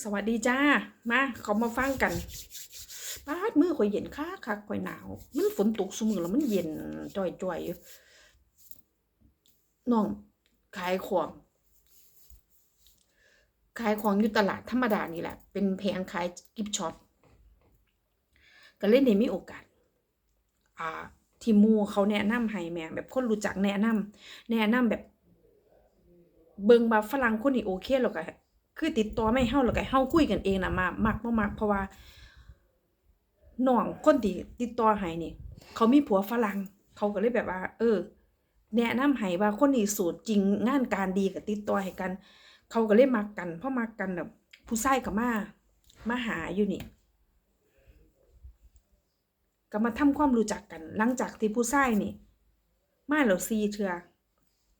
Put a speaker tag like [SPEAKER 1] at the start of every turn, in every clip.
[SPEAKER 1] สวัสดีจ้า มาเขามาฟังกันป้าดมือข่อยเย็นคักคักข่อยหนาว มันฝนตกสมือแล้วมันเย็นจ่อยจ่อยๆอยู่น้องขายของขายของอยู่ตลาดธรรมดานี่แหละ เป็นแผงขายกิฟช็อปก็เล่นได้มีโอกาส อ่า ที่มูเขาแนะนำให้แม่แบบคนรู้จักแนะนำแนะนำแบบ เบิงว่าฝรั่งคนนี้โอเคแล้วก็ คือติดต่อไม่เฮาแล้วก็เฮาคุยกันเองน่ะมามักบ่มักเพราะว่าน้องคนที่ติดต่อให้นี่เขามีผัวฝรั่งเขาก็เลยแบบว่า เออ แนะนำให้ว่าคนนี้สูตรจริงงานการดีก็ติดต่อให้กัน เขาก็เลยมักกันเพอมักกันแบบผู้ชายก็มามาหาอยู่นี่ก็มาทำความรู้จักกัน หลังจากที่ผู้ชายนี่มาแล้ว4เทื่อ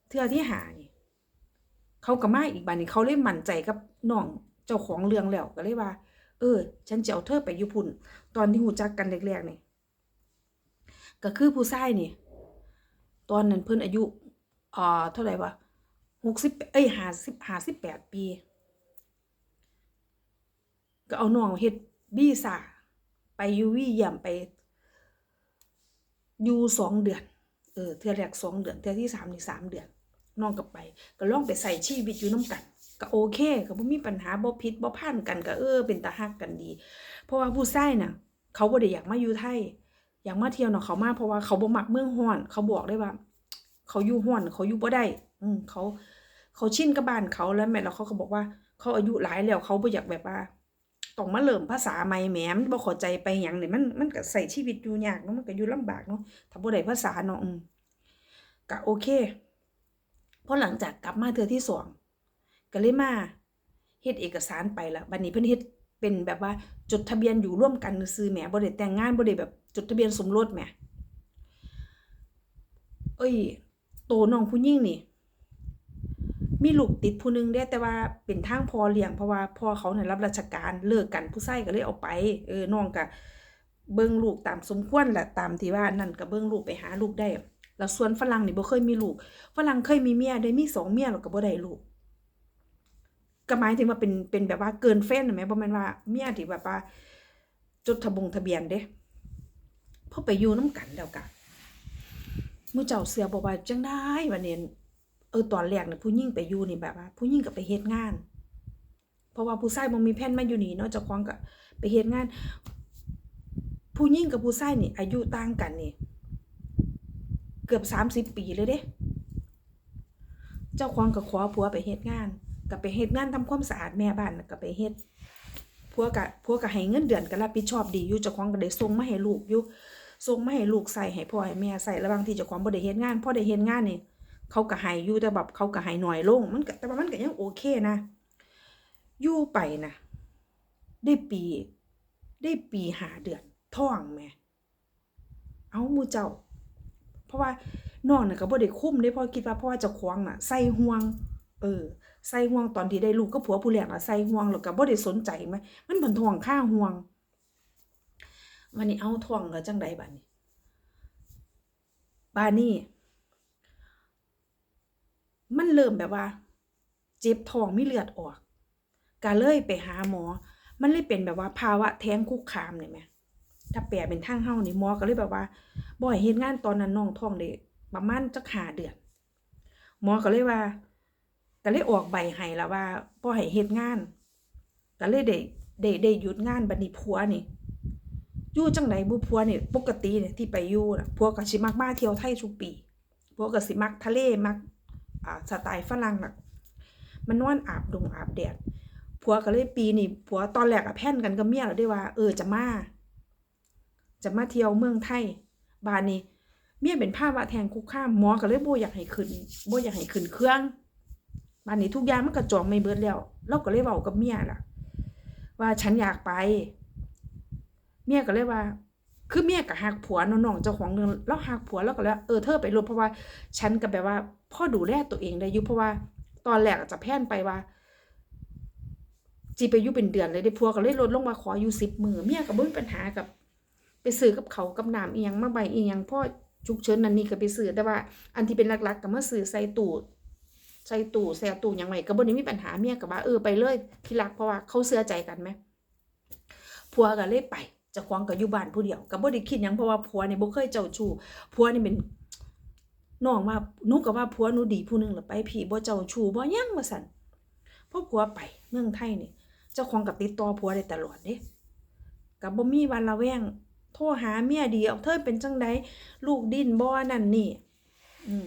[SPEAKER 1] เทื่อที่หานี่ เขาก็มาอีกบัดนี้เขาเลยมั่นใจกับน้องเจ้าของเรื่องแล้วก็เลยว่า เออ ฉันจะเอาเธอไปอยู่พุ่น ตอนที่หูจักกันแรกๆนี่ก็คือผู้ชายนี่ ตอนนั้นเพิ่นอายุเอ่อเท่าไหร่วะหกสิบเอ้ยห้าสิบห้าสิบแปดปี ก็เอาน้องเฮ็ดวีซ่าไปยูวีเยี่มไปอยู่สองเดือน เออ เทือแรกสองเดือน เทือที่สามนี่สามเดือน น้องก็ไป ก็ลองไปใส่ชีวิตอยู่น้ำกันก็โอเคก็บ่มีปัญหาบ่ผิดบ่พานกันก็เออเป็นตาฮักกันดี เพราะว่าผู้ชายน่ะ เขาบ่ได้อยากมาอยู่ไทย อยากมาเที่ยวเนาะเขามาเพราะว่าเขาบ่มักเมืองร้อนเขาบอกได้ว่า เขาอยู่ร้อนเขาอยู่บ่ได้ อืมเขา เขาชินกับบ้านเขาแล้วแม่แล้วเขาก็บอกว่า เขาอายุหลายแล้วเขาบ่อยากแบบว่าต้องมาเริ่มภาษาใหม่แหมมันบ่เข้าใจไปหยังนี่มันมันก็ใช้ชีวิตอยู่ยากเนาะมันก็อยู่ลำบากเนาะถ้าบ่ได้ภาษาเนาะอืมก็โอเค พอหลังจากกลับมาเทือที่สองก็เลยมาเฮ็ดเอกสารไปละบัดนี้เพิ่นเฮ็ดเป็นแบบว่าจดทะเบียนอยู่ร่วมกันซื่อแหมบ่ได้แต่งงานบ่ได้แบบจดทะเบียนสมรสแหมเอ้ยโตน้องผู้หญิงนี่ มีลูกติดผู้หนึงเด้แต่ว่าเป็นทางพอเลี้ยงเพราะว่าพ่อเขาเนี่ยรับราชการเลิกกันผู้ชายก็เลยเอาไป เออน้องก็เบิ่งลูกตามสมควรแหละตามที่ว่านั่นก็เบิ่งลูกไปหาลูกได้ แล้วส่วนฝรั่งนี่บ่เคยมีลูก ฝรั่งเคยมีเมียได้มีสองเมียแล้วก็บ่ได้ลูกก็หมายถึงว่าเป็นเป็นแบบว่าเกินเฟ้นน่ะแหมบ่แม่นว่าเมียที่แบบว่า จดทะบงทะเบียนเด้พอไปอยู่นํกันแล้วก็มื้อเจ้าเสือบ่ว่าจังได๋บัดนี้เออตอนแรกน่ะผู้หญิงไปอยู่นี่แบบว่า ผู้หญิงก็ไปเฮ็ดงาน เพราะว่าผู้ชายบ่มีแผนมาอยู่นี่เนาะเจ้าของก็ไปเฮ็ดงาน ผู้หญิงกับผู้ชายนี่ อายุต่างกันนี่ กือบสามสิบปีเลยเด้ เจ้าของก็ขอผัวไปเฮ็ดงานก็ไปเฮ็ดงานทำความสะอาดแม่บ้านน่ะก็ไปเฮ็ดผัวก็ผัวก็ให้เงินเดือนก็รับผิดชอบดีอยู่เจ้าของก็ได้ส่งมาให้ลูกอยู่ส่งมาให้ลูกใส่ให้พ่อให้แม่ใส่ระหว่างที่เจ้าของบ่ได้เฮ็ดงานพอได้เฮ็ดงานนี่เขาก็ให้อยู่แต่แบบเขาก็ให้น้อยลงมันก็แต่ว่ามันก็ยังโอเคนะอยู่ไปนะได้ปี ได้ปีหาเดือนท้องแม่เอามูเจ้า เพราะว่าน้องน่ะก็บ่ได้คุ้มเด้พราะคิดว่าเพราะว่าเจ้าของน่ะใส่ห่วง เออใส่ห่วงตอนที่ได้ลูกกับผัวผู้แรกน่ะใส่ห่วงแล้วก็บ่ได้สนใจไหมมันเพิ่นท้องค่าห่วงวันนี้เอาท้องแล้วจังไดบัดนี้บัดนี้มันเริ่มแบบว่า เจ็บท้องมีเลือดออกก็เลยไปหาหมอ มันเลยเป็นแบบว่าภาวะแท้งคุกคามนี่แหม ถ้าแปลเป็นทางเฮานี่หมอก็เลยแบบว่าบ่ให้เฮ็ดงานตอนนั้นน้องท้องได้ประมาณจักหาเดือนหมอก็เลยว่าก็เลยออกใบให้แล้วว่าบ่ให้เฮ็ดงานก็เลยได้ได้ได้หยุดงานบัดนี้ผัวนี่อยู่จังไดบ่ผัวนี่ปกติเนี่ยที่ไปอยู่น่ะผัวก็สิมักมาเที่ยวไทยทุกปีผัวก็สิมักทะเลมักอ่าสไตล์ฝรั่งน่ะมันนอนอาบดงอาบแดดผัวก็เลยปีนี้ผัวตอนแรกอะแพลนกันกับเมียแล้วได้ว่า เออจะมา จะมาเที่ยวเมืองไทยบานนี้ เมียเป็นภาวะแทงคุกข้ามหมอก็เลยบ่อยากให้ขึ้นบ่อยากให้ขึ้นเครื่องบานนี้ทุกอย่างมันก็จองไม่เบิดแล้วเราก็เลยเว้ากับเมียล่ะ ว่าฉันอยากไป เมียก็เลยว่า คือเมียก็ฮักผัวนนองเจ้าของเรื่องเราฮักผัวแล้วก็เลยว่าเออเธอไปรถเพราะว่า ฉันก็แบบว่า พ่อดูแลตัวเองได้อยู่เพราะว่า ตอนแรกจะแพลนไปว่าจีไปอยู่เป็นเดือนเลยได้ผัวก็เลยลดลงมาขออยู่สิบมือเมียก็บ่มีปัญหากับ ไปซื้อกับเขากับน้ำอียงมาใบเอียงพ่อฉุกเฉินนั่นนี่ก็ไปซื้อแต่ว่า อันที่เป็นหลักๆก็มาซื้อใส่ตู้ใส่ตู้แซ่ตู้หยังไงก็บ่ได้มีปัญหาเมียก็ว่าเออไปเลยที่รักเพราะว่าเขาเชื่อใจกันไหมผัวก็เลยไปเจะควงก็อยู่บ้านผู้เดียวก็บ่ได้คิดยังเพราะว่าผัวนี่บ่เคยเจ้าชู้ผัวนี่เป็นน้องว่าหนูก็ว่าผัวหนูดีผู้หนึงล่ะไปพี่บ่เจ้าชู้บ่ยังว่าซั่นพอผัวไปเมืองไทยนี่เจ้าของกับติดต่อผัวได้ตลอดเด้กับบ่มีวันละแวง โทรหาเมียดีเอาเธอเป็นจังใดลูกดิ้นบ่นั่นนี่อืม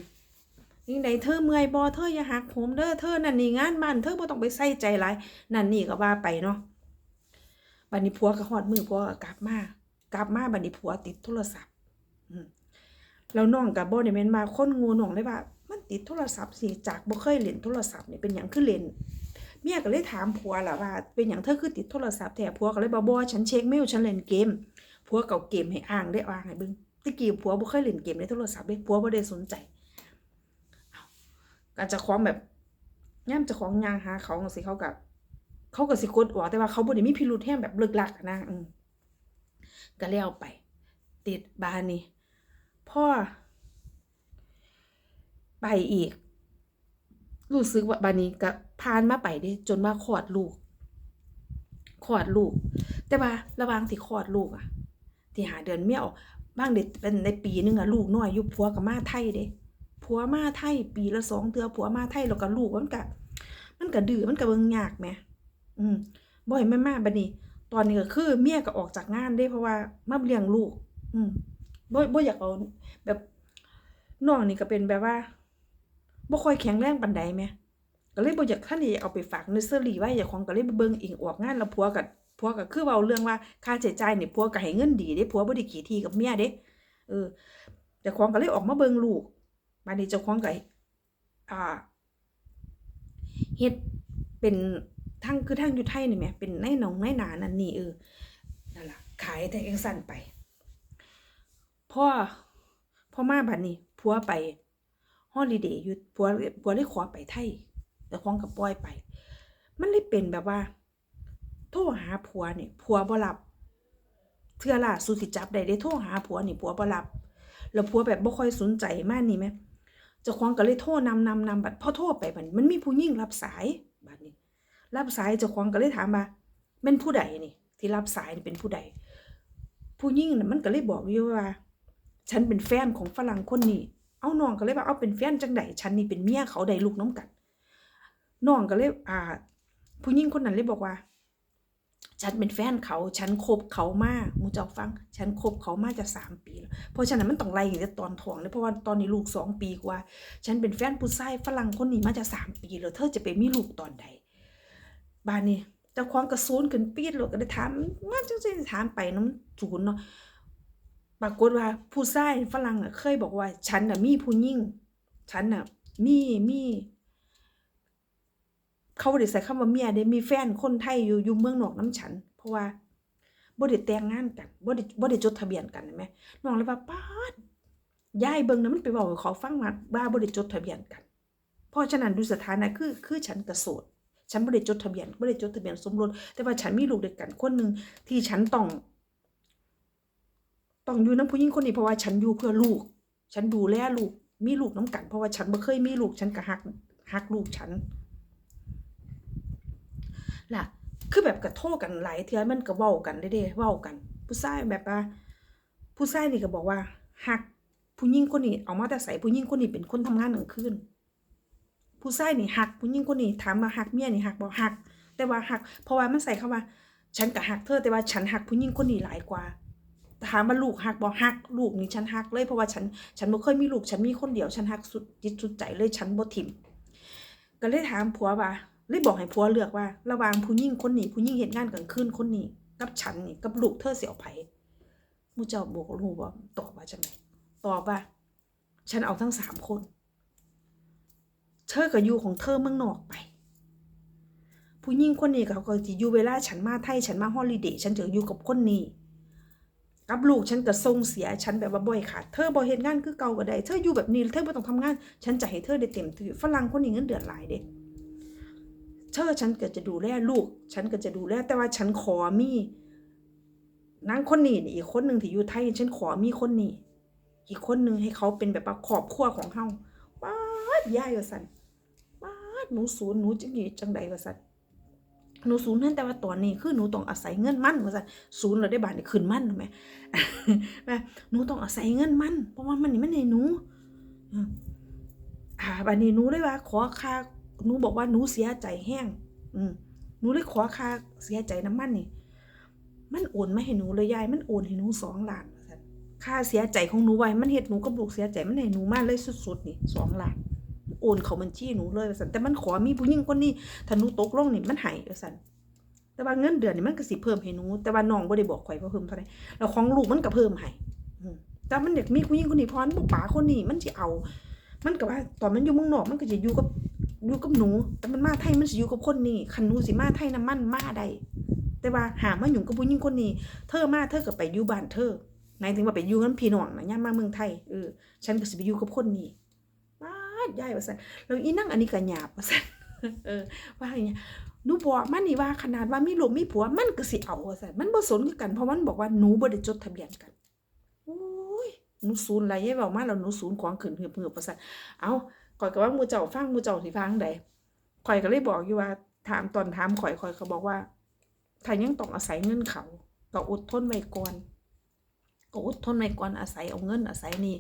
[SPEAKER 1] ยังไดเธอเมื่อยบ่เธออย่าหักโหมเด้อเธอนั่นนี่งานบ้านเธอบ่ต้องไปใส่ใจหลายนั่นนี่ก็ว่าไปเนาะบัดนี้ผัวก็ฮอดมือผัวก็กลับมากลับมาบัดนี้ผัวติดโทรศัพท์อืแล้วน้องก็บ่ได้แม่นมาคนงูน้องเลยว่า มันติดโทรศัพท์สิจากบ่เคยเล่นโทรศัพท์นี่เป็นหยังคือเล่นเมียก็เลยถามผัวล่ะว่า เป็นอย่างเธอคือติดโทรศัพท์แท้ผัวก็เลยบอกบ่ฉันเช็คเมลฉันเล่นเกม ผัวเก่าเกมให้อ้างได้อ้างให้เบิ่งตะกี้ผัวบ่เคยเล่นเกมในโทรศัพท์เด้ผัวบ่ได้สนใจการจะคล้องแบบย่ํจะของยางหาเขาจังซี่เขาก็เขาก็สิกดออกแต่ว่าเขาบ่ได้มีพิรุธแฮงแบบลึกลักนะอืมก็แล้วไป ติดบ้านนี่พ่อ ไปอีก รู้สึกว่าบานี้ก็ผ่านมาไปเด้จนว่าคลอดลูกคลอดลูก แต่ว่าระว่างที่คลอดลูกอะ ที่หาเดือนเมียออกบางเด็ดเป็นในปีหนึงอะลูกน้อยอยู่ผัวกับมาไทยเด้ผัวมาไทย ปีละสองเทือผัวมาไทยแล้วก็ลูกมันก็มันก็ดื้อมันก็เบิ่งยากแมอืมบ่ให้แม่มาบัดนี้ ตอนนี้ก็คือเมียก็ออกจากงานเด้เพราะว่ามาเลี้ยงลูก อืมบ่บ่อยากเอาแบบน้องนี่ก็เป็นแบบว่าบ่ค่อยแข็งแรงปานใดแหมก็เลยบ่อยากท่านนี่เอาไปฝากเนอร์เซอรี่ไว้อย่าของก็เลยเบิ่งอิงออกงานแล้วผัวก็ ผัวก็คือเว้าเรื่องว่าค่าใช้จ่ายนี่ผัวก็ให้เงินดีเด้ผัวบ่ได้ขี้ทีกับเมียเด้เออเจ้าของก็เลยออกมาเบิ่งลูกบัดนี้เจ้าของก็อ่าเฮ็ดเป็นทั้งคือทั้งอยู่ไทยนี่แหมเป็นในหนองในนานั่นนี่เออนั่นล่ะขายแต่จังซั่นไปพ่อพ่อมาบัดนี้ผัวไปฮอลิเดย์อยู่ผัวผัวเลยขอไปไทยแต่ของกับปล่อยไป มันเลยเป็นแบบว่า หาผัวนี่ผัวบ่รับเทื่อล่าสุดที่จับได้ได้โทรหาผัวนี่ผัวบ่รับ แล้วผัวแบบบ่ค่อยสนใจมากนี่แหมจ้าของก็เลยโทรนำนำนำบัดพอโทรไปบัดมันมีผู้หญิงรับสายบัดนี้ รับสายเจ้าของก็เลยถามว่าแม่นผู้ใดนี่ ที่รับสายนี่เป็นผู้ใด ผู้หญิงน่ะมันก็เลยบอกอยู่ว่า ฉันเป็นแฟนของฝรั่งคนนี้ เอาน้องก็เลยว่าเอาเป็นแฟนจังไดฉันนี่เป็นเมียเขาได้ลูกน้ำกันน้องก็เลยอ่า ผู้หญิงคนนั้นเลยบอกว่า ฉันเป็นแฟนเขา ฉันคบเขามากมูจ้าฟัง ฉันคบเขามากจะสามปีแล้ว เพราะฉะนั้นมันต้องไล่ตั้งแต่ตอนท้องเลยเพราะว่าตอนนี้ลูกสองปีกว่า ฉันเป็นแฟนผู้ชายฝรั่งคนนี้มาจะสามปีแล้ว เธอจะไปมีลูกตอนใด บ้านนี้เจ้าของกระซูนขึ้นปีดเลยก็ได้ถามว่าจังสิถามไปน้ำศูนย์เนาะ ปรากฏว่าผู้ชายฝรั่งอะเคยบอกว่า ฉันน่ะมีผู้หญิงฉันน่ะมีมี เขาบ่ได้ใส่คำว่าเมียเด้มีแฟนคนไทยอยู่อยู่เมืองนอกน้ำฉัน เพราะว่าบ่ได้แต่งงานกันบ่ได้บ่ได้จดทะเบียนกันเห็นไหมน้องเลยว่าป๊าดยายเบิ่งนะมันไปบอกขาฟังว่าว่าบ่ได้จดทะเบียนกัน เพราะฉะนั้นดูสถานะคือคือฉันก็โสดฉันบ่ได้จดทะเบียนบ่ได้จดทะเบียนสมรสแต่ว่าฉันมีลูกด้วยกันคนหนึงที่ฉันต้องต้องอยู่น้ำผู้หญิงคนนี้เพราะว่าฉันอยู่เพื่อลูก ฉันดูแลลูก มีลูกน้ำกัน เพราะว่าฉันบ่เคยมีลูก ฉันก็ฮักฮักลูกฉัน ล่ะ คือแบบกระโทษกันหลายเทื่อมันก็เว้ากันเด้ๆเว้ากัน ผู้ชายแบบว่า ผู้ชายนี่ก็บอกว่าฮักผู้หญิงคนนี้เอามาแต่ใส่ผู้หญิงคนนี้เป็นคนทำงานกลางคืนผู้ชายนี่ฮักผู้หญิงคนนี้ถามว่าฮักเมียนี่ฮักบ่ฮัก แต่ว่าฮัก เพราะว่ามันใส่คำว่า ฉันก็ฮักเธอแต่ว่าฉันฮักผู้หญิงคนนี้หลายกว่าถามว่าลูกฮักบ่ฮัก ลูกนี่ฉันฮักเลยเพราะว่าฉันฉันบ่เคยมีลูก ฉันมีคนเดียวฉันฮักสุดจิตสุดใจเลยฉันบ่ทิมก็เลยถามผัวว่า เลยบอกให้ผัวเลือกว่า ระหว่างผู้หญิงคนนี้ผู้หญิงเฮ็ดงานกลางคืนคนนี้กับฉันนี่กับลูกเธอเสิเอาไผหมู่เจ้าบอกรู้บ่ตอบว่าจังไดตอบว่า ฉันเอาทั้งสามคน เธอก็อยู่ของเธอเมืองนอกไป ผู้หญิงคนนี้เขาก็สิอยู่เวลาฉันมาไทยฉันมาฮอลิเดย์ฉันจะอยู่กับคนนี้กับลูกฉันก็ส่งเสียฉันแบบว่าบ่อยขาดเธอบ่เฮ็ดงานคือเก่าก็ได้เธออยู่แบบนี้เธอบ่ต้องทำงาน ฉันจะให้เธอได้เต็มที่ฝรั่งคนนี้เงินเดือนหลายเด้ เธอฉันก็จะดูแลลูก ฉันก็จะดูแลแต่ว่าฉันขอมีนางคนนี้อีกคนหนึ่งที่อยู่ไทยฉันขอมีคนนี้อีกคนหนึ่งให้เขาเป็นแบบว่าครอบครัวของเฮาว้าดย่ายว่าซั่นว้าดหนูศูนย์หนูจังหยีจังใดว่าซั่นหนูศูนย์นั่นแต่ว่าตอนนี้คือหนูต้องอาศัยเงินมั่นว่าซั่นศูนย์เราได้บาทนี่คืนมั่นแม่แม่หนูต้องอาศัยเงินมั่นเพราะว่ามันนี่มันให้หนูอ่าบัดนี้หนูเลยว่าขอค่า หนูบอกว่าหนูเสียใจแห้ง อืมหนูเลยขอค่าเสียใจน้ำมันนี่ มันโอนมาให้หนูเลยยาย มันโอนให้หนูสองล้านค่าเสียใจของหนูไว้ มันเฮ็ดหนูกับลูกเสียใจ มันให้หนูมากเลยสุดๆนี่สองล้านโอนเขาบัญชีหนูเลยว่าซั่นแต่มันขอมีผู้หญิงคนนี้ถ้าหนูตกลงนี่มันห้ว่าซั่นแต่ว่าเงินเดือนนี่มันก็สิเพิ่มให้หนู แต่ว่าน้องบ่ได้บอกข่อยว่าเพิ่มเท่าไหร่แล้วของลูกมันก็เพิ่มให้แต่มันอยากมีผู้หญิงคนนี้พราะมันบ่ป๋าคนนี้มันสิเอา มันก็ว่าตอนมันอยู่เมืองนอกมันก็จะอยู่กับ อยู่กับหนู แต่มันมาไทยมันสิอยู่กับคนนี้คันหนูสิมาไทยนํมันมาได้แต่ว่าหามาอยู่กับผู้หญิงคนนี้ เธอมาเธอก็ไปอยู่บ้านเธอหมายถึงว่าไปอยู่กับพี่น้องนะย่ามาเมืองไทยเออฉันก็สิไปอยู่กับคนนี้ว้ายยายว่าซั่นแล้วอีนั่งอันนี้ก็หยาบว่าซั่นเออว่าอย่างเงี้ยหนูบอกมันนี่ว่าขนาดว่ามีลูกมีผัวมันก็สิเอาว่าซั่นมันบ่สนกันเพราะมันบอกว่าหนูบ่ได้จดทะเบียนกันโอ้ยหนูศูนย์อะไรยายเว้ามาแล้วหนูศูนย์ของขึ้นเหือบๆว่าซั่นเอา ข่อยก็ว่ามูเจ้าฟังมูเจ้าสิฟังใดข่อยก็เลยบอกอยู่ว่า ถามตอนถามข่อยข่อยก็บอกว่าถ้ายังต้องอาศัยเงินเขาก็อดทนไว้ก่อนก็อดทนไว้ก่อนอาศัยเอาเงินอาศัยนี่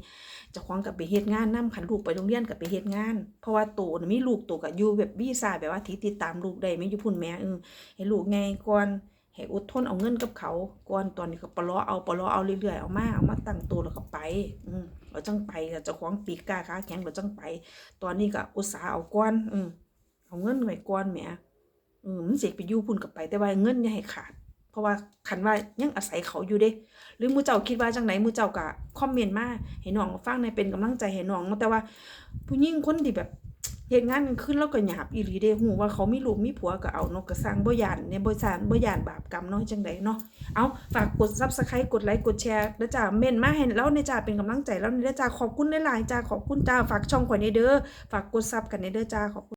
[SPEAKER 1] เจ้าของกับไปเฮ็ดงานนํคันลูกไปโรงเรียนกับไปเฮ็ดงาน เพราะว่าโตนมีลูกโตก็อยู่แบบวีซ่าแบบว่าที่ติดตามลูกได้ไม่อยู่พุ่นแม่เออให้ลูกไงก่อน ให้อดทนเอาเงินกับเขาก่อนตอนนี้ก็ปลอเอาปลอเอาเรื่อยๆเอามาเอามาตั้งตัวแล้วก็ไป อืมเราจังไปก็เจ้าของปีกกาขาแข็งเราจังไป ตอนนี้ก็อุตสาห์เอาก่อน อืมเอาเงินไว้ก่อนแหมเออมันสิไปยู่พุ่นกับไป แต่ว่าเงินอย่าให้ขาด เพราะว่าคันว่ายังอาศัยเขาอยู่เด้ หรือมูเจ้าคิดว่าจังไหนมูเจ้าก็คอมเมนต์มาให้น้องฟังในเป็นกำลังใจให้น้องเนาะแต่ว่า ผู้หญิงคนที่แบบ เหตุงานขึ้นแล้วก็หยาบอีหลีเดหูว่าเขามีลูกมีผัวก็เอานกกระสังบ่ยานเนี่ยบ่สร้านบ่ยานบาปกรรมน้อยจังไดเนาะเอาฝากกด Subscribe กดไลค์กดแชร์แล้วจ้าเม่นมาเห็นแล้วในจ้าเป็นกำลังใจแล้วในจ้าขอบคุณหลายๆจ้าขอบคุณจ้าฝากช่องข่อยในเด้อฝากกดซับกันในเด้อจ้าขอบคุณ